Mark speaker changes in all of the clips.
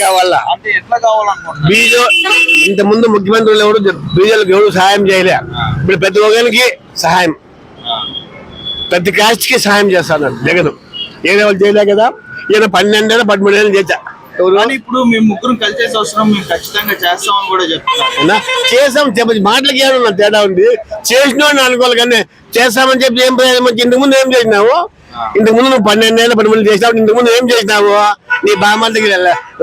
Speaker 1: కావాలా? బీజో ఇంత ముందు ముఖ్యమంత్రులు ఎవరు బీజోలకు ఎవరు సహాయం చేయలే. ఇప్పుడు ప్రతి ఒక్కరికి సహాయం. ప్రతి కాస్ట్కి సహాయం చేస్తాను జగన్. ఏదో వాళ్ళు చేయలే కదా? ఈయన పన్నెండేళ్ళ పదమూడేళ్ళు చేశా. ఎవరు?
Speaker 2: కానీ ఇప్పుడు మేము ముగ్గురు కలిసేసి అవసరం మేము ఖచ్చితంగా చేస్తామని కూడా చెప్తున్నారు.
Speaker 1: అవునా? చేసాం చెప్పి మాటలకి ఏమన్నా తేడా ఉంది? చేసిన అనుకోవాలి కానీ చేస్తామని చెప్పి ఏం ఇంతకు ముందు ఏం చేసినావు? ఇంతకు ముందు నువ్వు పన్నెండేళ్ళ పదమూడు చేసినావు ఇంతకు ముందు ఏం చేసినావు? నీ బామ్మలకి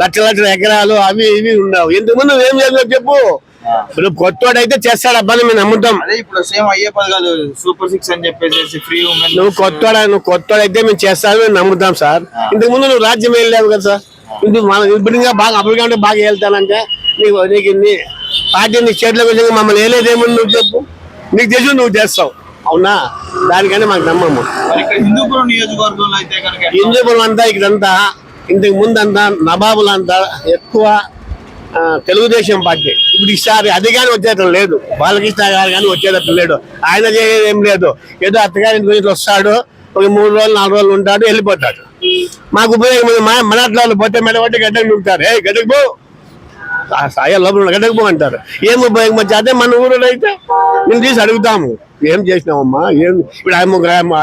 Speaker 1: లక్ష లక్షల ఎకరాలు అవి ఇవి ఉండవు ఇంతకు ముందు నువ్వు ఏం చేసినావు చెప్పు ఇప్పుడు కొత్తవాడైతే చేస్తాడు అబ్బాయి మేము నమ్ముతాం.
Speaker 2: అదే ఇప్పుడు సేమ్ అయ్యే పది కాదు సూపర్ సిక్స్ అని చెప్పేసి ఫ్రీ ఉమెన్
Speaker 1: నువ్వు కొత్తవాడ నువ్వు కొత్తవాడైతే మేము చేస్తాను మేము నమ్ముతాం సార్. ఇంతకు ముందు నువ్వు రాజ్యం వెళ్ళావు కదా సార్. ఇప్పుడు మన ఇప్పుడు ఇంకా బాగా అప్పుడు అంటే బాగా వెళ్తానంటే నీకు నీకు నీ పార్టీ నీ చేతిలోకి వచ్చి మమ్మల్ని వేయలేదేమని నువ్వు చెప్పు. నీకు తెలిసి నువ్వు చేస్తావు. అవునా? దానికనే మాకు నమ్మము.
Speaker 2: హిందూపురం నియోజకవర్గంలో అయితే?
Speaker 1: హిందూపురం అంతా ఇక్కడంతా ఇంతకు ముందు అంతా నవాబులంతా ఎక్కువ తెలుగుదేశం పార్టీ. ఇప్పుడు ఈసారి అది కానీ వచ్చేటం లేదు. బాలకృష్ణ గారు కానీ వచ్చేటట్టు లేడు. ఆయన చేయడం ఏం లేదు. ఏదో అత్తగారి గురించి వస్తాడు. ఒక మూడు రోజులు నాలుగు రోజులు ఉంటాడు వెళ్ళిపోతాడు. మాకు ఉపయోగం ఉంది. మన అట్లా వాళ్ళు పోతే మెడబట్టి గడ్డకు నూకుతారు ఏ గడ్డకు పో. సాయ లోపల గడ్డకు పో అంటారు. ఏం ఉపయోగం వచ్చి అదే మన ఊరిలో అయితే? మేము తీసి అడుగుతాము. ఏం చేసినావమ్మా? ఏం? ఇప్పుడు ఆమె ఒక ఆమె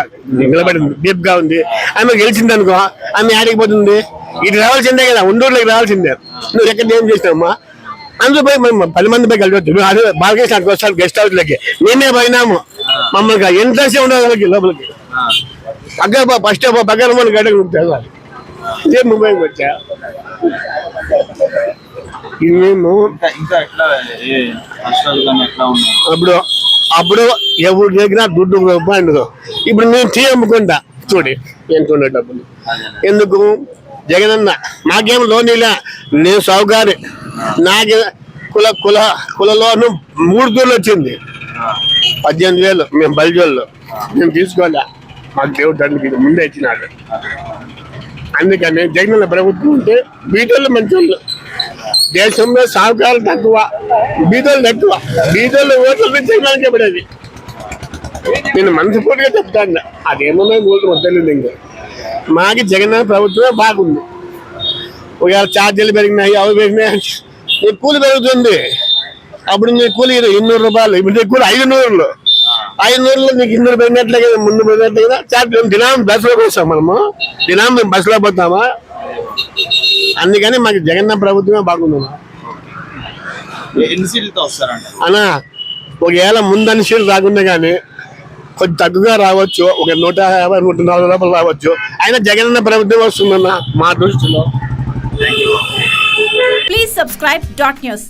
Speaker 1: నిలబడింది. డీప్గా ఉంది. ఆమె గెలిచింది అనుకో ఆమె ఆడికి పోతుంది? ఇటు రావాల్సిందే కదా ఉండూరులోకి రావాల్సిందే. నువ్వు ఎక్కడ ఏం చేసినావమ్మా? అందులో పోయి మేము పది మంది పోయి కలిపి అదే బాలకృష్ణ అక్కడికి వస్తాడు గెస్ట్ హౌస్ లకి. మేమే పోయినాము. మమ్మల్ని ఎంట్రెన్స్ ఉండదు వాళ్ళకి లోపలికి.
Speaker 2: ఆ.
Speaker 1: పక్కన పో ఫస్ట్ పో పక్కన మన గడ్డకు నూకుతారు ఇదే ముంబై వచ్చా? ఇది మేము అప్పుడు అప్పుడు ఎవరు దగ్గర దుడ్డు రూపాయలు ఇప్పుడు నేను టీ అమ్ముకుంటా చూడి ఉండే డబ్బులు. ఎందుకు? జగనన్న అన్న లోన్ ఇలా నేను సౌకారి నాకే కుల కుల కుల మూడు తూర్లు వచ్చింది. పద్దెనిమిది వేలు మేము బలిజోళ్ళు. మేము తీసుకోలే. మాకు దేవుడు తండ్రికి ముందే ఇచ్చినాడు. అందుకని జగనన్న ప్రభుత్వం ఉంటే బీటోళ్ళు మంచోళ్ళు. దేశంలో సాగుకారులు తక్కువ బీదోళ్ళు తక్కువ బీదోళ్ళు ఓట్లు జగనానికి పడేది. నేను మనస్ఫూర్తిగా చెప్తాను. అదేమో ఓట్లు వద్దలేదు ఇంకా. మాకి జగన్ ప్రభుత్వమే బాగుంది. ఒకవేళ ఛార్జీలు పెరిగినాయి అవి పెరిగినాయి నీ కూలి పెరుగుతుంది. అప్పుడు నీ కూలి ఇన్నూరు రూపాయలు. ఇప్పుడు నీ కూలి ఐదు నూరులు ఐదు నూరులు నీకు ఇన్నూరు పెరిగినట్లే కదా ముందు పెరిగినట్లే కదా. ఛార్జ్ దినం బస్సులోకి వస్తాం మనము. దినం మేము బస్సులో పోతామా? అందుకని మాకు జగన్న ప్రభుత్వమే బాగుంది.
Speaker 2: ఏ- ఎన్ని సీట్లతో వస్తారంట?
Speaker 1: అనా ఒకవేళ ముందని సీట్లు రాకుండా కానీ కొంచెం తగ్గుగా రావచ్చు. ఒక నూట యాభై నూట నలభై రూపాయలు రావచ్చు. అయినా జగనన్న ప్రభుత్వం వస్తుందన్న మా దృష్టిలో.
Speaker 3: Please subscribe dot news